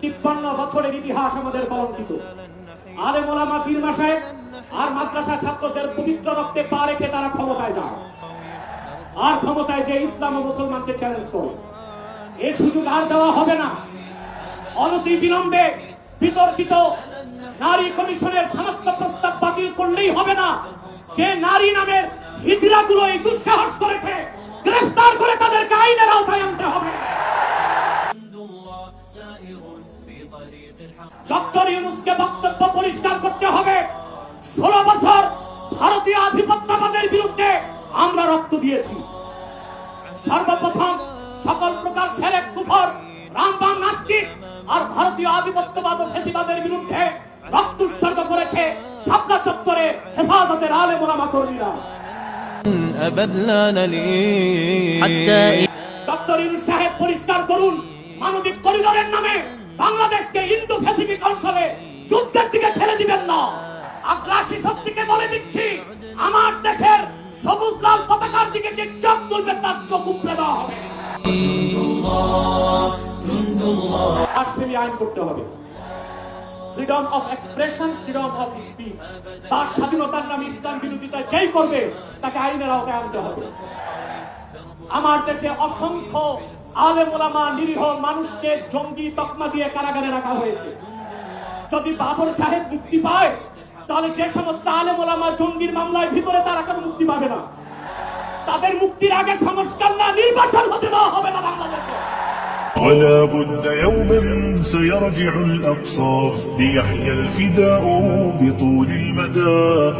তিপ্পান্ন বছরের ইতিহাস আমাদের কলঙ্কিত আরে মোলামা পীর মাসায় আর মাদ্রাসা ছাত্রদের পবিত্র রক্তে পা রেখে তারা ক্ষমতায় যায় আর ক্ষমতায় যে ইসলাম ও মুসলমানকে চ্যালেঞ্জ করে। এ সুযোগ আর দেওয়া হবে না। অনতি বিলম্বে বিতর্কিত নারী কমিশনের সমস্ত প্রস্তাব বাতিল করলেই হবে না। যে নারী নামের হিজড়াগুলো এই দুঃসাহস ডক্টর ইউনুসকে বক্তব্য পরিষ্কার করতে হবে। ষোলো বছর ভারতীয় আধিপত্যবাদের বিরুদ্ধে আমরা রক্ত দিয়েছি। সর্বপ্রথম সকল প্রকার ছেলে কুফর রামবাম নাস্তিক আর ভারতীয় আধিপত্যবাদ ও ফেসিবাদের বিরুদ্ধে রক্ত উৎসর্গ করেছে শাপলা চত্বরে হেফাজতের আলে মোলামা কর্মীরা। আচ্ছা, ডক্টর ইউনুস সাহেব পরিষ্কার করুন মানবিক করিডোরের নামে বাংলাদেশকে ইন্দো প্যাসিফিক অঞ্চলে যুদ্ধের দিকে ঠেলে দিবেন না। আগ্রাসী শক্তিকে বলে দিচ্ছি, আমার দেশের সবুজ লাল পতাকার দিকে যে চোখ তুলবে তার চোখ উপড়ে দেওয়া হবে। রাষ্ট্রীয় আইন করতে হবে। Freedom of expression freedom of speech তার স্বাধীনতার নামে ইসলাম বিরোধিতা যেই করবে, তাকে আইনের আওতায় আনতে হবে। আমার দেশে অসংখ্য আলেম ওলামা নিরীহ মানুষকে জঙ্গি তকমা দিয়ে কারাগারে রাখা হয়েছে যদি বাবর সাহেব মুক্তি পায় তাহলে যে সমস্ত আলেম ওলামা জঙ্গির মামলায় ভিতরে তারা কেন মুক্তি পাবে না তাদের মুক্তির আগে সংস্কার না নির্বাচন হতে দেওয়া হবে না বাংলাদেশে ولا بد يوما سيرجع الأقصى ليحيا الفداء بطول المدى